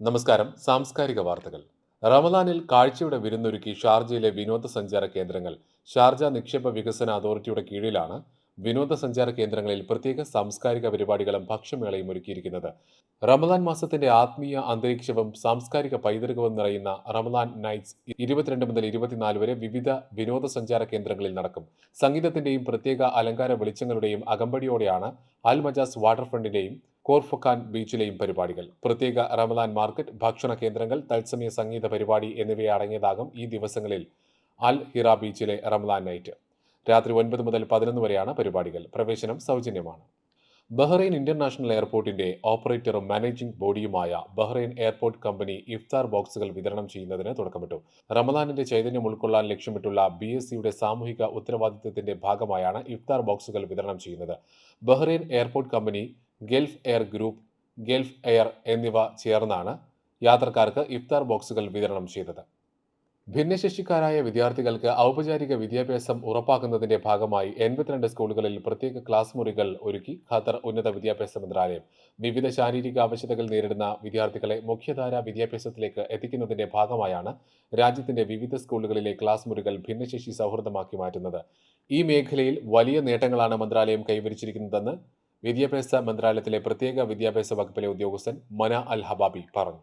നമസ്കാരം. സാംസ്കാരിക വാർത്തകൾ. റമദാനിൽ കാഴ്ചയുടെ വിരുന്നൊരുക്കി ഷാർജയിലെ വിനോദസഞ്ചാര കേന്ദ്രങ്ങൾ ഷാർജ നിക്ഷേപ വികസന അതോറിറ്റിയുടെ കീഴിലാണ് വിനോദസഞ്ചാര കേന്ദ്രങ്ങളിൽ പ്രത്യേക സാംസ്കാരിക പരിപാടികളും ഭക്ഷ്യമേളയും ഒരുക്കിയിരിക്കുന്നത്. റമദാൻ മാസത്തിന്റെ ആത്മീയ അന്തരീക്ഷവും സാംസ്കാരിക പൈതൃകവും നിറയുന്ന റമദാൻ നൈറ്റ്സ് ഇരുപത്തിരണ്ട് മുതൽ ഇരുപത്തിനാല് വരെ വിവിധ വിനോദസഞ്ചാര കേന്ദ്രങ്ങളിൽ നടക്കും. സംഗീതത്തിന്റെയും പ്രത്യേക അലങ്കാര വെളിച്ചങ്ങളുടെയും അകമ്പടിയോടെയാണ് അൽ മജാസ് വാട്ടർഫ്രണ്ടിന്റെയും കോർഫക്കാൻ ബീച്ചിലെയും പരിപാടികൾ. പ്രത്യേക റമദാൻ മാർക്കറ്റ് ഭക്ഷണ കേന്ദ്രങ്ങൾ തത്സമയ സംഗീത പരിപാടി എന്നിവയടങ്ങിയതാകും ഈ ദിവസങ്ങളിൽ അൽ ഹിറ ബീച്ചിലെ റമദാൻ നൈറ്റ്. രാത്രി ഒൻപത് മുതൽ പതിനൊന്ന് വരെയാണ് പരിപാടികൾ. പ്രവേശനം സൗജന്യമാണ്. ബഹ്റൈൻ ഇന്റർനാഷണൽ എയർപോർട്ടിന്റെ ഓപ്പറേറ്ററും മാനേജിംഗ് ബോഡിയുമായ ബഹ്റൈൻ എയർപോർട്ട് കമ്പനി ഇഫ്താർ ബോക്സുകൾ വിതരണം ചെയ്യുന്നതിന് തുടക്കമിട്ടു. റമദാനിന്റെ ചൈതന്യം ഉൾക്കൊള്ളാൻ ലക്ഷ്യമിട്ടുള്ള ബി എസ് സിയുടെ സാമൂഹിക ഉത്തരവാദിത്തത്തിന്റെ ഭാഗമായാണ് ഇഫ്താർ ബോക്സുകൾ വിതരണം ചെയ്യുന്നത്. Bahrain airport company Gulf Air group Gulf Air എന്നിവ ചേർന്നാണ് യാത്രക്കാർക്ക് ഇഫ്താർ ബോക്സുകൾ വിതരണം ചെയ്തത്. ഭിന്നശേഷിക്കാരായ വിദ്യാർത്ഥികൾക്ക് ഔപചാരിക വിദ്യാഭ്യാസം ഉറപ്പാക്കുന്നതിന്റെ ഭാഗമായി എൺപത്തിരണ്ട് സ്കൂളുകളിൽ പ്രത്യേക ക്ലാസ് മുറികൾ ഒരുക്കി ഖത്തർ ഉന്നത വിദ്യാഭ്യാസ മന്ത്രാലയം. വിവിധ ശാരീരിക ആവശ്യതകൾ നേരിടുന്ന വിദ്യാർത്ഥികളെ മുഖ്യധാര വിദ്യാഭ്യാസത്തിലേക്ക് എത്തിക്കുന്നതിന്റെ ഭാഗമായാണ് രാജ്യത്തിന്റെ വിവിധ സ്കൂളുകളിലെ ക്ലാസ് മുറികൾ ഭിന്നശേഷി സൗഹൃദമാക്കി മാറ്റുന്നത്. ഈ മേഖലയിൽ വലിയ നേട്ടങ്ങളാണ് മന്ത്രാലയം കൈവരിച്ചിരിക്കുന്നതെന്ന് വിദ്യാഭ്യാസ മന്ത്രാലയത്തിലെ പ്രത്യേക വിദ്യാഭ്യാസ വകുപ്പിലെ ഉദ്യോഗസ്ഥൻ മന അൽ ഹബാബി പറഞ്ഞു.